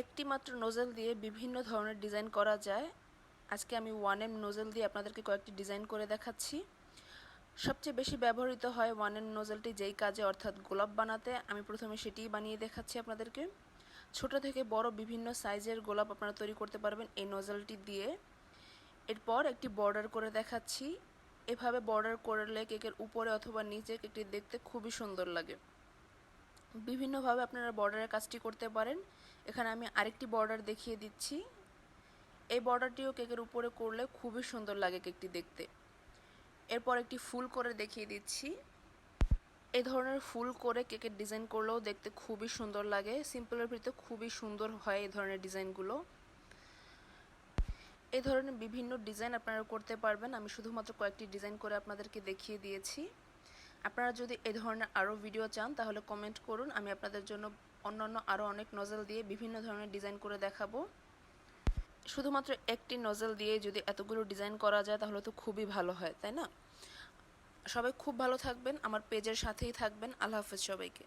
একটি মাত্র নোজেল দিয়ে বিভিন্ন ধরনের ডিজাইন করা যায়। আজকে আমি ওয়ান এম নোজেল দিয়ে আপনাদেরকে কয়েকটি ডিজাইন করে দেখাচ্ছি। সবচেয়ে বেশি ব্যবহৃত হয় ওয়ান এম নোজেলটি যেই কাজে, অর্থাৎ গোলাপ বানাতে। আমি প্রথমে সেটিই বানিয়ে দেখাচ্ছি আপনাদেরকে। ছোট থেকে বড় বিভিন্ন সাইজের গোলাপ আপনারা তৈরি করতে পারবেন এই নোজেলটি দিয়ে। এরপর একটি বর্ডার করে দেখাচ্ছি। এভাবে বর্ডার করলে কেকের উপরে অথবা নিচে কেকটি দেখতে খুবই সুন্দর লাগে। বিভিন্নভাবে আপনারা বর্ডারের কাজটি করতে পারেন। এখানে আমি আরেকটি বর্ডার দেখিয়ে দিচ্ছি। এই বর্ডারটিও কেকের উপরে করলে খুবই সুন্দর লাগে কেকটি দেখতে। এরপর একটি ফুল করে দেখিয়ে দিচ্ছি। এই ধরনের ফুল করে কেকের ডিজাইন করলেও দেখতে খুবই সুন্দর লাগে। সিম্পলের ভিতরে খুবই সুন্দর হয় এই ধরনের ডিজাইনগুলো। এই ধরনের বিভিন্ন ডিজাইন আপনারা করতে পারবেন। আমি শুধুমাত্র কয়েকটি ডিজাইন করে আপনাদেরকে দেখিয়ে দিয়েছি। আপনারা যদি এ ধরনের আরও ভিডিও চান, তাহলে কমেন্ট করুন। আমি আপনাদের জন্য অন্যান্য আরও অনেক নজল দিয়ে বিভিন্ন ধরনের ডিজাইন করে দেখাবো। শুধুমাত্র একটি নজল দিয়ে যদি এতগুলো ডিজাইন করা যায়, তাহলে তো খুবই ভালো হয়, তাই না? সবাই খুব ভালো থাকবেন, আমার পেজের সাথেই থাকবেন। আল্লাহ হাফেজ সবাইকে।